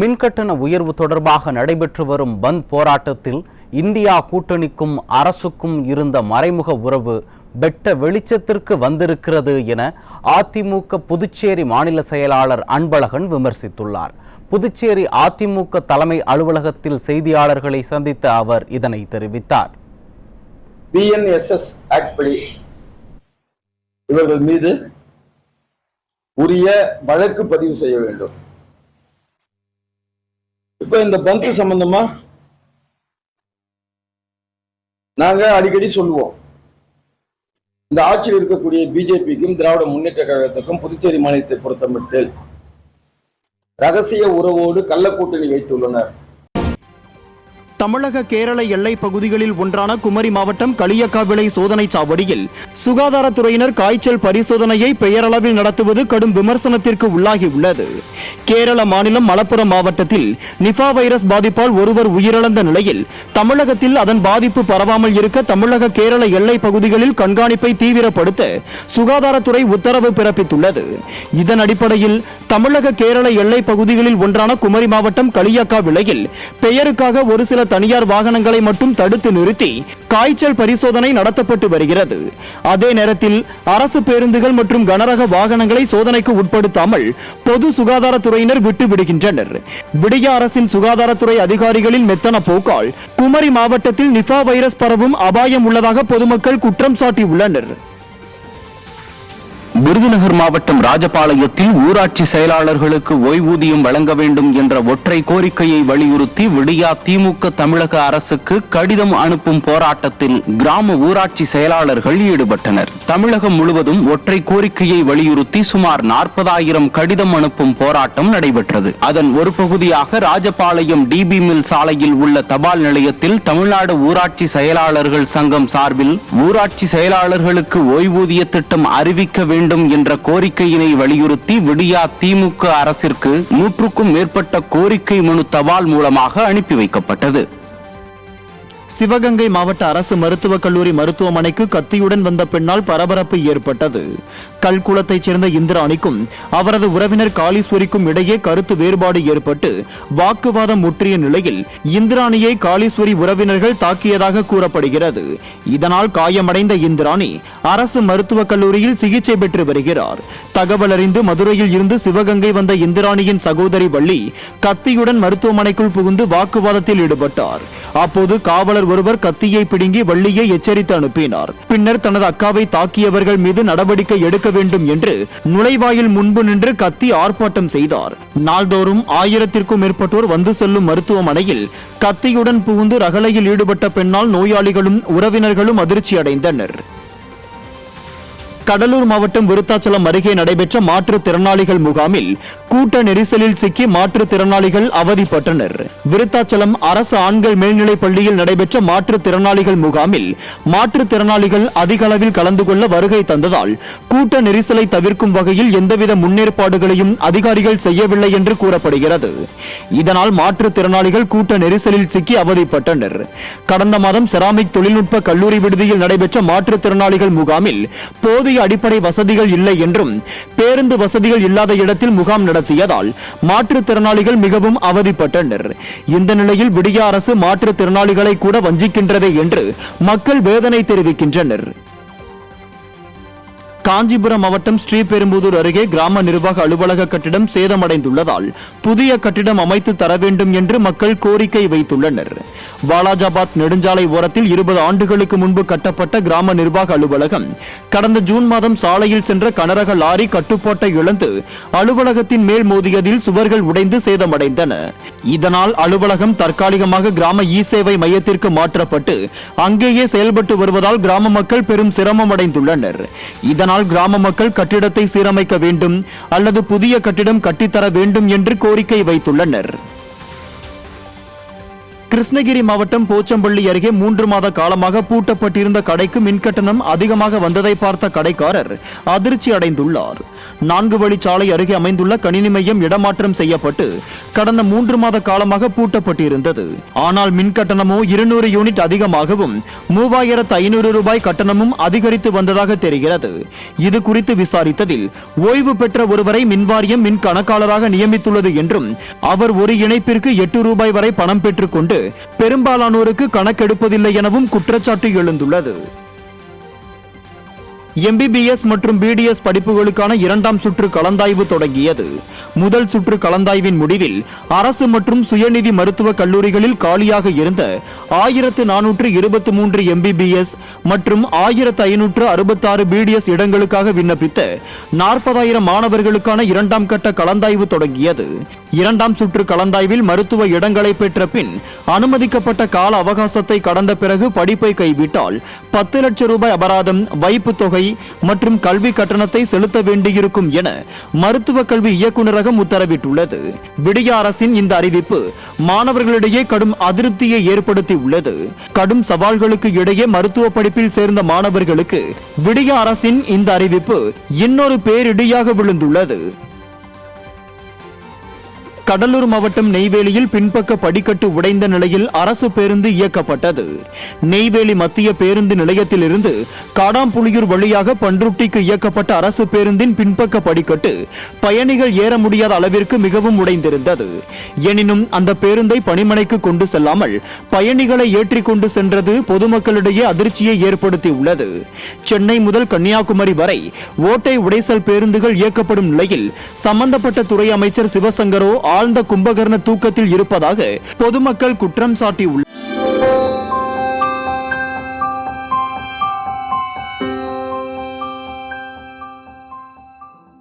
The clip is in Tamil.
மின்கட்டண உயர்வு தொடர்பாக நடைபெற்று வரும் பந்த் போராட்டத்தில் இந்தியா கூட்டணிக்கும் அரசுக்கும் இருந்த மறைமுக உறவு வெட்ட வெளிச்சத்திற்கு வந்திருக்கிறது என அதிமுக புதுச்சேரி மாநில செயலாளர் அன்பழகன் விமர்சித்துள்ளார். புதுச்சேரி அதிமுக தலைமை அலுவலகத்தில் செய்தியாளர்களை சந்தித்த அவர் இதனை தெரிவித்தார். பிஎன்எஸ்எஸ் ஆக்ட் படி இவர்கள் மீது உரிய வழக்கு பதிவு செய்ய வேண்டும். இப்ப இந்த பந்து சம்பந்தமா நாங்க அடிக்கடி சொல்லுவோம். இந்த ஆட்சியில் இருக்கக்கூடிய பிஜேபிக்கும் திராவிட முன்னேற்ற கழகத்துக்கும் புதுச்சேரி மாநிலத்தை பொறுத்தமட்டில் ரகசிய உறவோடு கள்ளக்கூட்டணி வைத்துள்ளனர். தமிழக கேரள எல்லை பகுதிகளில் ஒன்றான குமரி மாவட்டம் களியக்காவிளை சோதனை சாவடியில் சுகாதாரத்துறையினர் காய்ச்சல் பரிசோதனையை பெயரளவில் நடத்துவது கடும் விமர்சனத்திற்கு உள்ளாகியுள்ளது. கேரள மாநிலம் மலப்புரம் மாவட்டத்தில் நிஃபா வைரஸ் பாதிப்பால் ஒருவர் உயிரிழந்த நிலையில் தமிழகத்தில் அதன் பாதிப்பு பரவாமல் இருக்க தமிழக கேரள எல்லை பகுதிகளில் கண்காணிப்பை தீவிரப்படுத்த சுகாதாரத்துறை உத்தரவு பிறப்பித்துள்ளது. இதன் அடிப்படையில் தமிழக கேரள எல்லை பகுதிகளில் ஒன்றான குமரி மாவட்டம் களியக்கா விலையில் பெயருக்காக ஒரு சில தனியார் வாகனங்களை மட்டும் தடுத்து நிறுத்தி காய்ச்சல் பரிசோதனை நடத்தப்பட்டு வருகிறது. அதே நேரத்தில் அரசு பேருந்துகள் மற்றும் கனரக வாகனங்களை சோதனைக்கு உட்படுத்தாமல் பொது சுகாதாரத்துறையினர் விட்டு விடுகின்றனர். விடிய அரசின் சுகாதாரத்துறை அதிகாரிகளின் மெத்தன போக்கால் குமரி மாவட்டத்தில் நிஃபா வைரஸ் பரவும் அபாயம் உள்ளதாக பொதுமக்கள் குற்றம் சாட்டியுள்ளனர். விருதுநகர் மாவட்டம் ராஜபாளையத்தில் ஊராட்சி செயலாளர்களுக்கு ஓய்வூதியம் வழங்க வேண்டும் என்ற ஒற்றை கோரிக்கையை வலியுறுத்தி விடியா திமுக தமிழக அரசுக்கு கடிதம் அனுப்பும் போராட்டத்தில் கிராம ஊராட்சி செயலாளர்கள் ஈடுபட்டனர். தமிழகம் முழுவதும் ஒற்றை கோரிக்கையை வலியுறுத்தி சுமார் நாற்பதாயிரம் கடிதம் அனுப்பும் போராட்டம் நடைபெற்றது. அதன் ஒரு பகுதியாக ராஜபாளையம் டிபி மில் சாலையில் உள்ள தபால் நிலையத்தில் தமிழ்நாடு ஊராட்சி செயலாளர்கள் சங்கம் சார்பில் ஊராட்சி செயலாளர்களுக்கு ஓய்வூதிய திட்டம் அறிவிக்க வேண்டும் என்ற கோரிக்கையினை வலியுறுத்தி விடியா திமுக அரசிற்கு நூற்றுக்கும் மேற்பட்ட கோரிக்கை மனு தபால் மூலமாக அனுப்பி வைக்கப்பட்டது. சிவகங்கை மாவட்ட அரசு மருத்துவக் கல்லூரி மருத்துவமனைக்கு கத்தியுடன் வந்த பெண்ணால் பரபரப்பு ஏற்பட்டது. கல்குளத்தைச் சேர்ந்த இந்திராணிக்கும் அவரது உறவினர் காளீஸ்வரிக்கும் இடையே கருத்து வேறுபாடு ஏற்பட்டு வாக்குவாதம் முற்றிய நிலையில் இந்திராணியை காளீஸ்வரி உறவினர்கள் தாக்கியதாக கூறப்படுகிறது. இதனால் காயமடைந்த இந்திராணி அரசு மருத்துவக் கல்லூரியில் சிகிச்சை பெற்று வருகிறார். தகவல் அறிந்து மதுரையில் இருந்து சிவகங்கை வந்த இந்திராணியின் சகோதரி வள்ளி கத்தியுடன் மருத்துவமனைக்குள் புகுந்து வாக்குவாதத்தில் ஈடுபட்டார். அப்போது காவலர் ஒருவர் கத்தியை பிடுங்கி வள்ளியை எச்சரித்து அனுப்பினார். பின்னர் தனது அக்காவை தாக்கியவர்கள் மீது நடவடிக்கை எடுக்க வேண்டும் என்று நுழைவாயில் முன்பு நின்று கத்தி ஆர்ப்பாட்டம் செய்தார். நாள்தோறும் ஆயிரத்திற்கும் மேற்பட்டோர் வந்து செல்லும் மருத்துவமனையில் கத்தியுடன் புகுந்து ரகளையில் ஈடுபட்ட பெண்ணால் நோயாளிகளும் உறவினர்களும் அதிர்ச்சி அடைந்தனர் கடலூர் மாவட்டம் விருத்தாச்சலம் அருகே நடைபெற்ற மாற்றுத்திறனாளிகள் முகாமில் கூட்ட நெரிசலில் சிக்கி மாற்றுத்திறனாளிகள் அவதிப்பட்டனர். விருத்தாச்சலம் அரசு ஆண்கள் மேல்நிலைப் பள்ளியில் நடைபெற்ற மாற்றுத்திறனாளிகள் முகாமில் மாற்றுத்திறனாளிகள் அதிக அளவில் கலந்து கொள்ள வருகை தந்ததால் கூட்ட நெரிசலை தவிர்க்கும் வகையில் எந்தவித முன்னேற்பாடுகளையும் அதிகாரிகள் செய்யவில்லை என்று கூறப்படுகிறது. இதனால் மாற்றுத்திறனாளிகள் கூட்ட நெரிசலில் சிக்கி அவதிப்பட்டனர். கடந்த மாதம் செராமிக் தொழில்நுட்ப கல்லூரி விடுதியில் நடைபெற்ற மாற்றுத்திறனாளிகள் முகாமில் போதிய அடிப்படை வசதிகள் இல்லை என்றும் பேருந்து வசதிகள் இல்லாத இடத்தில் முகாம் நடத்தியதால் மாற்றுத்திறனாளிகள் மிகவும் அவதிப்பட்டனர். இந்த நிலையில் விடிய அரசு மாற்றுத்திறனாளிகளை கூட வஞ்சிக்கின்றதே என்று மக்கள் வேதனை தெரிவிக்கின்றனர். காஞ்சிபுரம் மாவட்டம் ஸ்ரீபெரும்புதூர் அருகே கிராம நிர்வாக அலுவலக கட்டிடம் சேதமடைந்துள்ளதால் புதிய கட்டிடம் அமைத்து தர வேண்டும் என்று மக்கள் கோரிக்கை வைத்துள்ளனர். வாலாஜாபாத் நெடுஞ்சாலை ஓரத்தில் இருபது ஆண்டுகளுக்கு முன்பு கட்டப்பட்ட கிராம நிர்வாக அலுவலகம் கடந்த ஜூன் மாதம் சாலையில் சென்ற கனரக லாரி கட்டுப்பாட்டை இழந்து அலுவலகத்தின் மேல் மோதியதில் சுவர்கள் உடைந்து சேதமடைந்தன. இதனால் அலுவலகம் தற்காலிகமாக கிராம இ சேவை மையத்திற்கு மாற்றப்பட்டு அங்கேயே செயல்பட்டு வருவதால் கிராம மக்கள் பெரும் சிரமம் அடைந்துள்ளனர். இதனால் கிராம மக்கள் கட்டிடத்தை சீரமைக்க வேண்டும் அல்லது புதிய கட்டிடம் கட்டித்தர வேண்டும் என்று கோரிக்கை வைத்துள்ளனர். கிருஷ்ணகிரி மாவட்டம் போச்சம்பள்ளி அருகே மூன்று மாத காலமாக பூட்டப்பட்டிருந்த கடைக்கு மின்கட்டணம் அதிகமாக வந்ததை பார்த்த கடைக்காரர் அதிர்ச்சி அடைந்துள்ளார். நான்கு வழிச்சாலை அருகே அமைந்துள்ள கணினி மையம் இடமாற்றம் செய்யப்பட்டு கடந்த மூன்று மாத காலமாக பூட்டப்பட்டிருந்தது. ஆனால் மின்கட்டணமோ இருநூறு யூனிட் அதிகமாகவும் மூவாயிரத்து ஐநூறு ரூபாய் கட்டணமும் அதிகரித்து வந்ததாக தெரிகிறது. இது குறித்து விசாரித்ததில் ஓய்வு பெற்ற ஒருவரை மின்வாரியம் மின் கணக்காளராக நியமித்துள்ளது என்றும் அவர் ஒரு இணைப்பிற்கு எட்டு ரூபாய் வரை பணம் பெற்றுக்கொண்டு பெரும்பாலானோருக்கு கணக்கெடுப்பதில்லை எனவும் குற்றச்சாட்டு எழுந்துள்ளது. எம்பிபிஎஸ் மற்றும் பிடிஎஸ் படிப்புகளுக்கான இரண்டாம் சுற்று கலந்தாய்வு தொடங்கியது. முதல் சுற்று கலந்தாய்வின் முடிவில் அரசு மற்றும் சுயநிதி மருத்துவக் கல்லூரிகளில் காலியாக இருந்த ஆயிரத்து நானூற்று இருபத்தி மூன்று எம்பிபிஎஸ் மற்றும் ஆயிரத்து ஐநூற்று அறுபத்தாறு பிடிஎஸ் இடங்களுக்காக விண்ணப்பித்த நாற்பதாயிரம் மாணவர்களுக்கான இரண்டாம் கட்ட கலந்தாய்வு தொடங்கியது. இரண்டாம் சுற்று கலந்தாய்வில் மருத்துவ இடங்களை பெற்ற பின் அனுமதிக்கப்பட்ட கால அவகாசத்தை கடந்த பிறகு படிப்பை கைவிட்டால் பத்து லட்சம் ரூபாய் அபராதம் வைப்பு தொகை தொகை மற்றும் கல்வி கட்டணத்தை செலுத்த வேண்டியிருக்கும் என மருத்துவ கல்வி இயக்குநரகம் உத்தரவிட்டுள்ளது. விடிய அரசின் இந்த அறிவிப்பு மாணவர்களிடையே கடும் அதிருப்தியை ஏற்படுத்தி உள்ளது கடும் சவால்களுக்கு இடையே மருத்துவ படிப்பில் சேர்ந்த மாணவர்களுக்கு விடிய அரசின் இந்த அறிவிப்பு இன்னொரு பேரிடியாக விழுந்துள்ளது. கடலூர் மாவட்டம் நெய்வேலியில் பின்பக்க படிக்கட்டு உடைந்த நிலையில் அரசு பேருந்து இயக்கப்பட்டது. நெய்வேலி மத்திய பேருந்து நிலையத்திலிருந்து காடாம்புளியூர் வழியாக பன்ருட்டிக்கு இயக்கப்பட்ட அரசு பேருந்தின் பின்பக்க படிக்கட்டு பயணிகள் ஏற முடியாத அளவிற்கு மிகவும் உடைந்திருந்தது. எனினும் அந்த பேருந்தை பணிமனைக்கு கொண்டு செல்லாமல் பயணிகளை ஏற்றிக் கொண்டு சென்றது பொதுமக்களிடையே அதிர்ச்சியை ஏற்படுத்தியுள்ளது. சென்னை முதல் கன்னியாகுமரி வரை ஓட்டை உடைசல் பேருந்துகள் இயக்கப்படும் நிலையில் சம்பந்தப்பட்ட துறை அமைச்சர் சிவசங்கரோ ஆர். ஆழ்ந்த கும்பகர்ண தூக்கத்தில் இருப்பதாக பொதுமக்கள் குற்றம் சாட்டியுள்ளனர்.